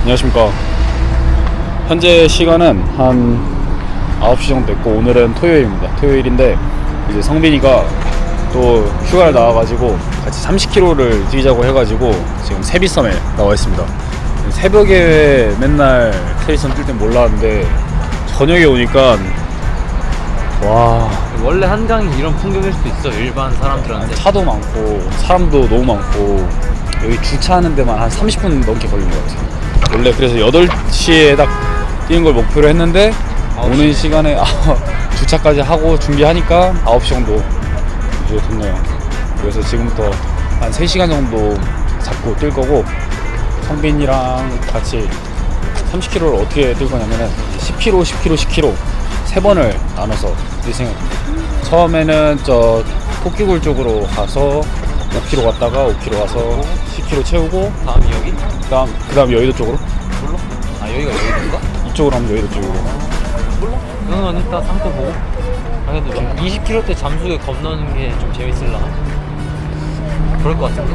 안녕하십니까. 현재 시간은 한 9시 정도 됐고, 오늘은 토요일입니다. 토요일인데, 이제 성빈이가 또 휴가를 나와가지고, 같이 30km를 뛰자고 해가지고, 지금 세비섬에 나와 있습니다. 새벽에 맨날 세비섬 뛸 땐 몰랐는데, 저녁에 오니까, 와, 원래 한강이 이런 풍경일 수도 있어 일반 사람들한테 차도 많고, 사람도 너무 많고, 여기 주차하는 데만 한 30분 넘게 걸린 것 같아요. 원래 그래서 8시에 딱 뛰는 걸 목표로 했는데, 오는 시. 시간에 아, 주차까지 하고 준비하니까 9시 정도 이제 됐네요. 그래서 지금부터 한 3시간 정도 잡고 뛸 거고 성빈이랑 같이 30km를 어떻게 뛸 거냐면은 10km, 10km, 10km 세 번을 나눠서 뛸 생각입니다. 처음에는 저 토끼굴 쪽으로 가서 5km 갔다가 5km 가서 10km 채우고 다음이 여기? 그다음 그다음 여의도 쪽으로 몰라? 아 여기가 여기인가? 이쪽으로 하면 여의도 쪽으로 몰라? 그건 이따 상태 보고 아 그래도 좀 20km 대 잠수에 겁나는 게 좀 재밌을라나? 그럴 것 같은데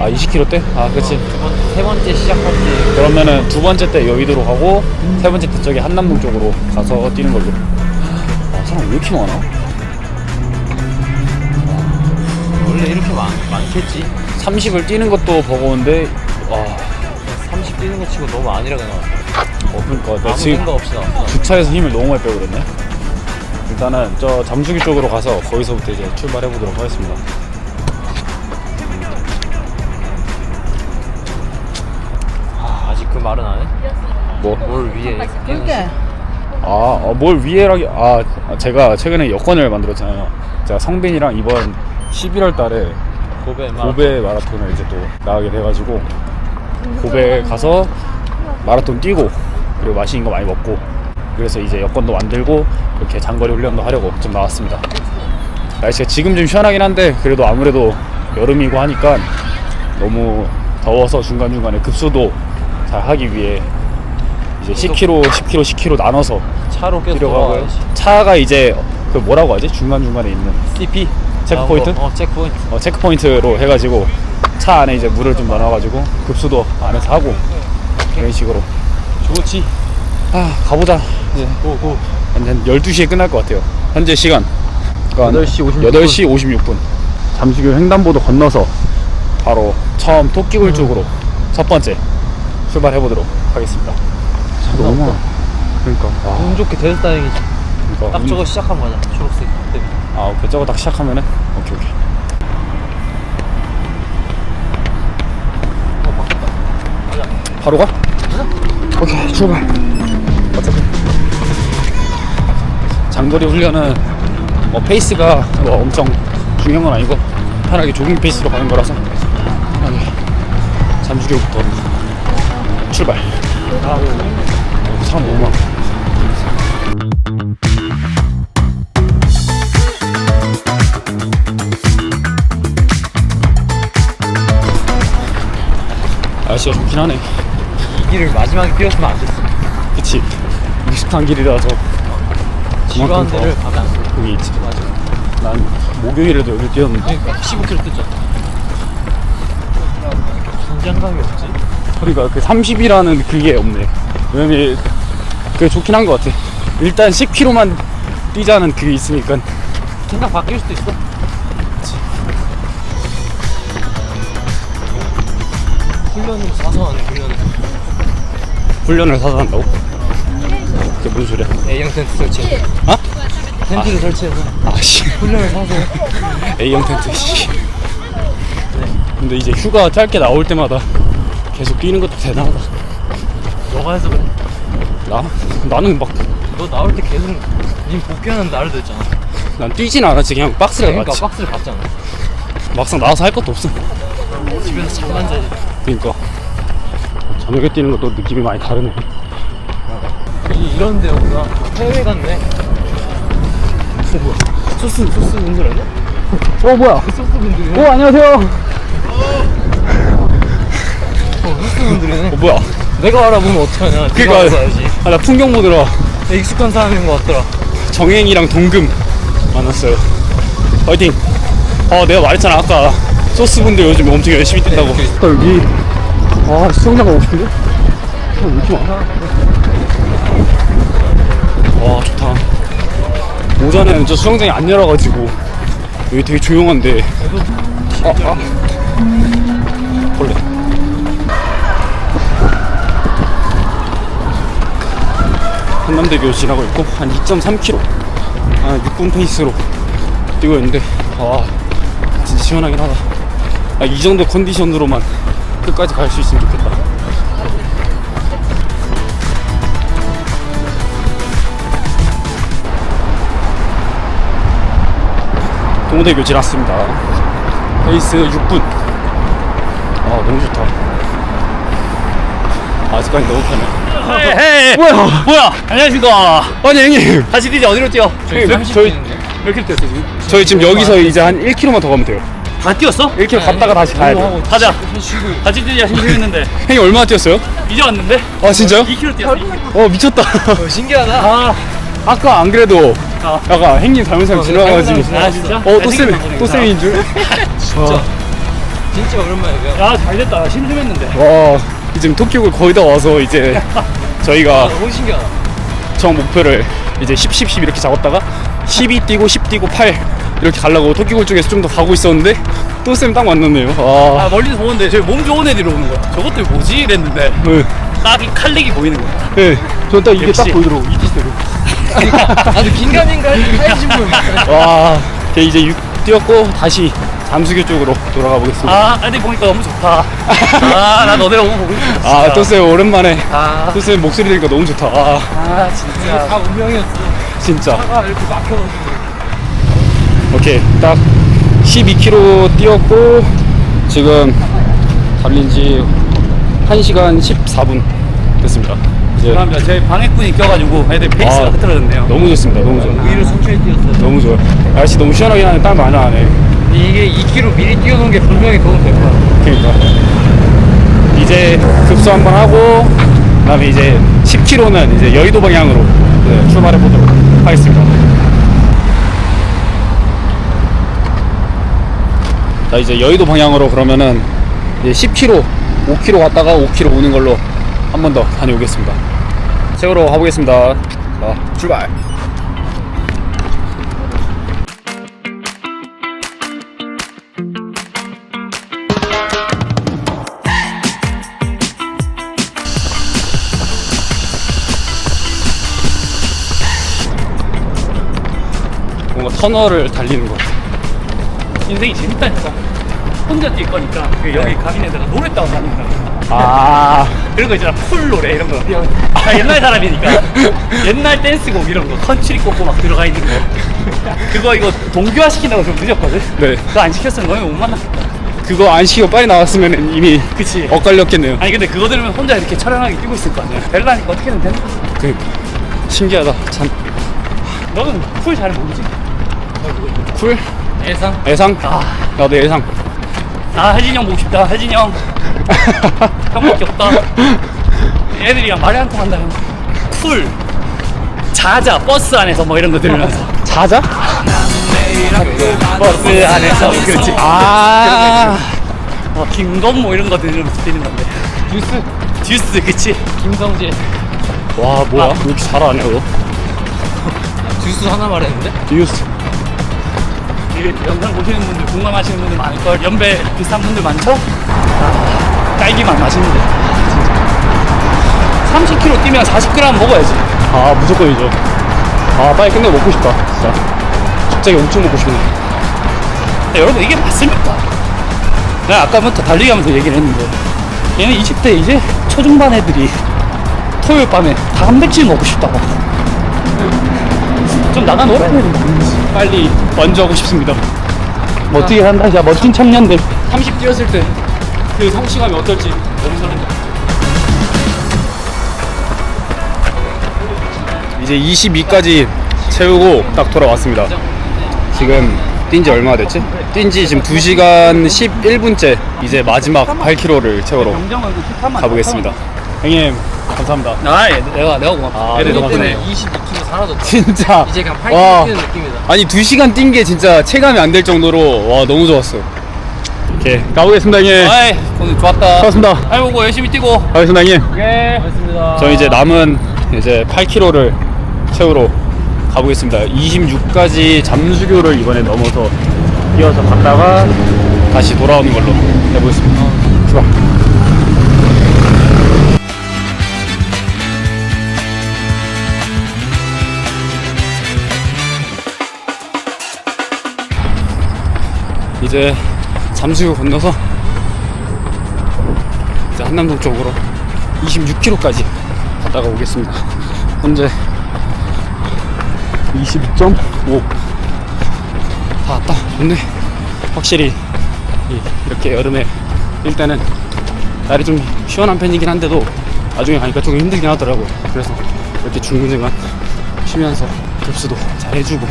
아 20km 대? 아 그렇지 어, 두 번, 세 번째 시작할 때 그러면은 두 번째 때 여의도로 가고 세 번째 때 저기 한남동 쪽으로 가서 뛰는 걸로. 아, 사람 왜 이렇게 많아? 원래 이렇게 많, 많겠지 30을 뛰는 것도 버거운데, 와, 30 뛰는 거 치고 너무 아니라 그냥 어, 그러니까 나 아무 지금 생각 없이 나왔어 주차에서 힘을 너무 많이 빼고 그랬네. 일단은 저 잠수기 쪽으로 가서 거기서부터 이제 출발해 보도록 하겠습니다. 아, 아직 그 말은 안 해? 뭐? 뭘 뛰는 그러니까 아, 어, 뭘 위에라기, 아, 제가 최근에 여권을 만들었잖아요. 제가 성빈이랑 이번 11월 달에 고베 막 고베 마라톤을 이제 또 나가게 돼가지고 고베 가서 마라톤 뛰고 그리고 맛있는 거 많이 먹고 그래서 이제 여권도 만들고 이렇게 장거리 훈련도 하려고 좀 나왔습니다. 날씨가 지금 좀 시원하긴 한데 그래도 아무래도 여름이고 하니까 너무 더워서 중간중간에 급수도 잘 하기 위해 이제 10km, 10km, 10km 나눠서 차로 계속 뛰려고 하고요. 돌아가야지 차가 이제 그 뭐라고 하지? 중간중간에 있는 CP 체크포인트? 어 체크포인트. 어, 체크포인트로 해가지고 차 안에 이제 물을 좀 넣어가지고 급수도 안에서 하고 이런 식으로. 좋지. 아 가보자. 이제 고 고. 한, 한 12시에 끝날 것 같아요. 현재 시간. 그러니까 8시 56분. 8시 56분. 잠수교 횡단보도 건너서 바로 처음 토끼굴 쪽으로 첫 번째 출발해 보도록 하겠습니다. 너무 많아. 그러니까 와, 운 좋게 대서 다행이지. 그러니까 딱 운- 저거 시작하면 맞아 초록색. 때 아 오케이. 저거 딱 시작하면은? 오케이 오케이. 바로 가? 오케이 출발. 어차피. 장거리 훈련은 뭐 페이스가 뭐 엄청 중요한 건 아니고 편하게 조깅 페이스로 가는 거라서. 편하게 잠수교부터 출발. 아, 사람 너무 많아 좋긴 하네 이 길을 마지막에 뛰었으면 안 됐어. 그치. 익숙한 길이라서 지루한 데를 더 가면 안 돼. 여기 있지. 맞아. 난 목요일에도 여기 뛰었는데. 그러니까 15km 뛰었잖아. 긴장감이 없지? 그러니까 그 30이라는 그게 없네. 왜냐면 그게 좋긴 한 것 같아. 일단 10km만 뛰자는 그게 있으니까. 생각 바뀔 수도 있어 훈련을 사서 하는 훈련을 훈련을 사서 한다고? 그게 무슨 소리야? A형 텐트 설치해. 어? 텐트를 설치해서 아씨. 훈련을 사서 A형 텐트 씨. 근데 이제 휴가 짧게 나올 때마다 계속 뛰는 것도 대단하다. 너가 해서 그래. 나? 나는 막너 나올 때 계속 니 복귀하는 날도 있잖아. 난 뛰진 않았지. 그냥 박스를 그러니까 박스를 갔잖아. 막상 나와서 할 것도 없어 집에서 잠만 자지 그러니까. 저녁에 뛰는 것도 느낌이 많이 다르네. 이- 이런 데였구나 해외 같네. 어 뭐야 소스 소스 분들 아니야? 어 뭐야? 소스 분들이네. 오 안녕하세요. 어 소스 분들이네. 어 뭐야? 내가 알아보면 어떡하냐. 그니까. 아, 나 풍경 보느라 익숙한 사람인 것 같더라. 정행이랑 동금 만났어요. 화이팅! 어 내가 말했잖아 아까 소스분들 요즘 엄청 열심히 뛴다고. 네, 여기. 아 수영장 가고 싶은데? 왜 이렇게 많아? 와 좋다. 오전에는 저 수영장이 안 열어가지고 여기 되게 조용한데. 아, 아. 벌레 한남대교 지나고 있고 한 2.3km 한 6분 페이스로 뛰고 있는데. 와 진짜 시원하긴 하다 아, 이 정도 컨디션으로만 끝까지 갈 수 있으면 좋겠다. 동대교 지났습니다. 페이스 6분. 아 너무 좋다. 아직까지 너무 편해. 헤이 뭐야? 뭐야? 안녕하십니까. 아니 형님. 다시 이제 어디로 뛰어? 저희 저희 저희 몇 킬로 뛰었어 지금? 저희 지금 여기서 이제 한 1km만 더 가면 돼요 다 뛰었어? 1km 갔다가 다시 가야 돼요 가자 같이 뛰자 심심했는데 형님 얼마나 뛰었어요? 이제 왔는데 아 진짜요? 2킬로 뛰었어 2km. 어 미쳤다 신기하다. 아, 아까 안 그래도 어. 약간 행님 닮은 사람 지나가가지고 아 진짜? 어또 쌤, 또 쌤인 줄? 진짜. 진짜 오랜만이야. 야 잘 됐다 심심했는데 와 지금 토끼굴 거의 다 와서 이제 저희가 너무 신기하다. 정 목표를 이제 10, 10, 10 이렇게 잡았다가 12 뛰고 10 뛰고 8 이렇게 가려고 토끼굴 쪽에서 좀 더 가고 있었는데 또쌤딱 만났네요. 아. 아 멀리서 보는데 저기 몸 좋은 애들이 오는 거야. 저것들 뭐지? 이랬는데 네, 딱이 칼릭이 보이는 거야. 네. 저딱 이게 역시. 딱 보이더라고 이티스로 아주 긴가민가 하이신 분. 와 네, 이제 6 뛰었고 다시 잠수교 쪽으로 돌아가 보겠습니다. 아 애들 보니까 너무 좋다. 아나 너네 너무 보고 싶어. 아또쌤 오랜만에. 아, 또쌤 목소리 들으니까 너무 좋다. 아. 아 진짜. 다 운명이었어. 진짜. 차가 이렇게 막혀가지고. 오케이. 딱 12km 뛰었고 지금 달린 지 1시간 14분 됐습니다. 이제 감사합니다. 제 방해꾼이 껴가지고 애들 페이스가 아, 흐트러졌네요. 너무 좋습니다. 너무 좋아요. 위로 천천히 뛰었어. 너무 좋아요. 날씨 너무 시원하긴 하네 땀 많이 나네. 이게 2km 미리 뛰어놓은 게 분명히 도움 될 거야. 그러니까. 이제 급수 한번 하고 그다음에 이제 10km는 이제 여의도 방향으로 네, 출발해 보도록 하겠습니다. 자 이제 여의도 방향으로 그러면은 이제 10km, 5km 갔다가 5km 오는 걸로 한 번 더 다녀오겠습니다. 세우러 가보겠습니다. 자 출발. 뭔가 터널을 달리는 것 같아. 인생이 재밌다니까. 혼자 뛸 거니까. 그 여기 가는 애들아 노래 따고 거야. 아, 그런 거 있잖아. 쿨 노래 이런 거. 아, 옛날 사람이니까. 옛날 댄스곡 이런 거. 컨트리 꽂고 막 들어가 있는 거. 그거 이거 동규화 시킨다고 좀 늦었거든. 네. 그거 안 시켰으면 너네 못 만났겠다. 그거 안 시키고 빨리 나왔으면 이미 그치. 엇갈렸겠네요. 아니 근데 그거 들으면 혼자 이렇게 처량하게 뛰고 있을 거 아니야. 벨라니까 어떻게든 되는 거지 그 신기하다. 참. 너는 쿨잘 모르지? 쿨. 예상? 예상? 아, 나도 예상. 아 혜진이 형 보고 싶다 혜진이 형 형밖에 없다 애들이랑 말이 안 통한다 형쿨 자자 버스 안에서 뭐 이런 거 들으면서 자자? 버스 안에서 그렇지 아, 어, 김건모 이런 거 들으면서 뛰는 건데 뉴스 듀스 그치 김성재 와 뭐야? 왜 이렇게 잘하냐 너? 뉴스 하나 말했는데? 뉴스. 이게 영상 보시는 분들 공감하시는 분들 많을걸 연배 비슷한 분들 많죠? 아, 딸기맛 맛있는데 진짜 30kg 뛰면 40g 먹어야지 아 무조건이죠. 아 빨리 끝내고 먹고 싶다. 진짜. 갑자기 엄청 먹고 싶네. 근데 여러분 이게 맞습니까? 내가 아까부터 달리기 하면서 얘기를 했는데 얘는 20대 이제 초중반 애들이 토요일 밤에 단백질 먹고 싶다고 좀 나가 놀아야 된다 빨리 완주하고 싶습니다. 멋지게 산다 야 멋진 청년들 30 뛰었을 때 그 성취감이 어떨지 너무 설렌다. 이제 22까지 채우고 딱 돌아왔습니다. 지금 뛴 지 얼마나 됐지? 뛴 지 지금 2시간 11분째 이제 마지막 8km를 채우러 가보겠습니다. 형님 감사합니다. 아 예, 내가 내가 고맙다 아, 애들 고맙네요. 22km 사라졌다. 진짜 이제 그냥 와. 8km 뛰는 느낌이다. 아니 2시간 뛴 게 진짜 체감이 안 될 정도로 와 너무 좋았어. 오케이 가보겠습니다 형님 아이 오늘 좋았다 고맙습니다 아이고 열심히 뛰고 가겠습니다 형님 오케이 고맙습니다. 저 이제 남은 이제 8km를 채우러 가보겠습니다. 26까지 잠수교를 이번에 넘어서 뛰어서 갔다가 다시 돌아오는 걸로 해보겠습니다. 출발. 이제 잠수교 건너서 이제 한남동 쪽으로 26km까지 갔다가 오겠습니다. 현재 22.5. 다 왔다. 좋네. 확실히 이- 이렇게 여름에 뛸 때는 날이 좀 시원한 편이긴 한데도 나중에 가니까 조금 힘들긴 하더라고요. 그래서 이렇게 중간중간 쉬면서 급수도 잘 해주고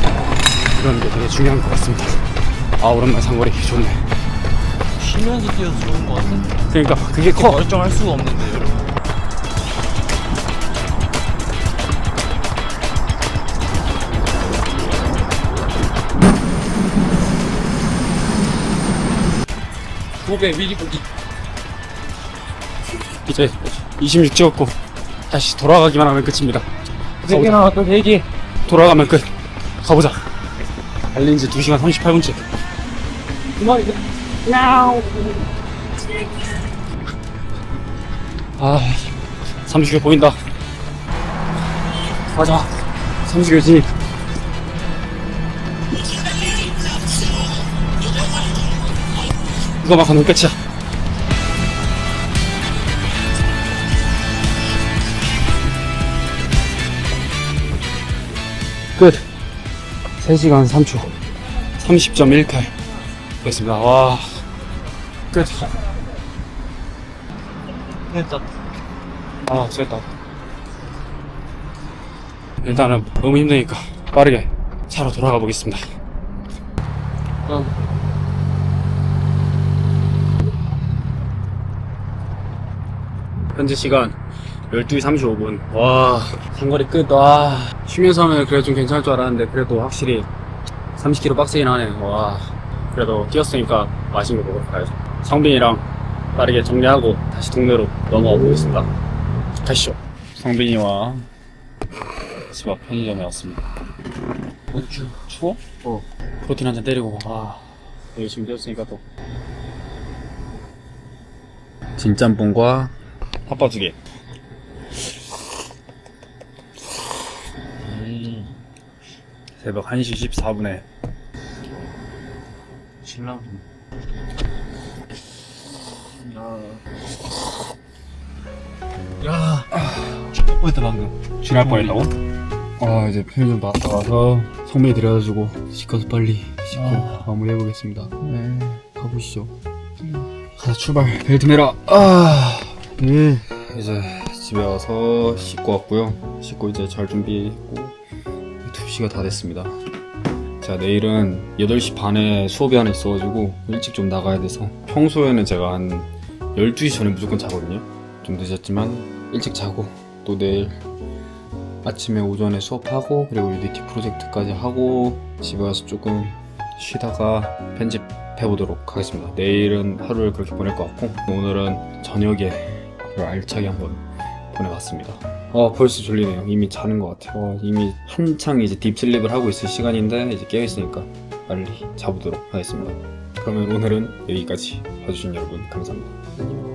이런 게 되게 중요한 것 같습니다. 아 오랜만에 상거리 좋네. 쉬면서 뛰어서 좋은 것 같아. 그러니까 그게 커. 멀쩡할 수가 없는데 여러분. 고개 미리 보기 이제 26 찍었고 다시 돌아가기만 하면 끝입니다. 세개 나왔다 세개 돌아가면 끝. 가보자. 달린 지 2시간 38분째. 아, 30개 보인다. 가자. 30개 진입. 이거 막 하면 끝이야. 끝. 3시간 3초. 30.1칼. 됐습니다. 와. 끝. 진짜 아, 됐다. 일단은 너무 힘드니까 빠르게 차로 돌아가 보겠습니다. 현재 시간 12시 35분. 와, 상거리 끝. 와, 쉬면서 하면 그래도 좀 괜찮을 줄 알았는데, 그래도 확실히 30km 빡세긴 하네. 와, 그래도 뛰었으니까 맛있는 거 먹으러 가야죠. 성빈이랑 빠르게 정리하고 다시 동네로 넘어가 보겠습니다. 가시죠. 성빈이와 집 앞 편의점에 왔습니다. 어, 추, 추워? 어. 프로틴 한 잔 때리고, 아, 열심히 뛰었으니까 또. 진짬뽕과 핫바 두 개. 음. 새벽 1시 14분에 신랑. 야. 어디다 방금? 지날 뻔했다고? 아 이제 편의점 나갔다 와서 성민이 데려다주고 집 가서 빨리 씻고 아. 마무리해보겠습니다 네 가보시죠 가서 출발 벨트 매라 아 네. 이제 집에 와서 씻고 왔고요 씻고 이제 잘 준비했고 2시가 다 됐습니다 자 내일은 8시 반에 수업이 하나 있어가지고 일찍 좀 나가야 돼서 평소에는 제가 한 12시 전에 무조건 자거든요 좀 늦었지만 일찍 자고 또 내일 아침에 오전에 수업하고 그리고 유니티 프로젝트까지 하고 집에 와서 조금 쉬다가 편집해 보도록 하겠습니다. 내일은 하루를 그렇게 보낼 것 같고 오늘은 저녁에 알차게 한번 보내봤습니다. 아 벌써 졸리네요. 이미 자는 것 같아요. 어, 이미 한창 이제 딥슬립을 하고 있을 시간인데 이제 깨어 있으니까 빨리 자보도록 하겠습니다. 그러면 오늘은 여기까지 봐주신 여러분 감사합니다.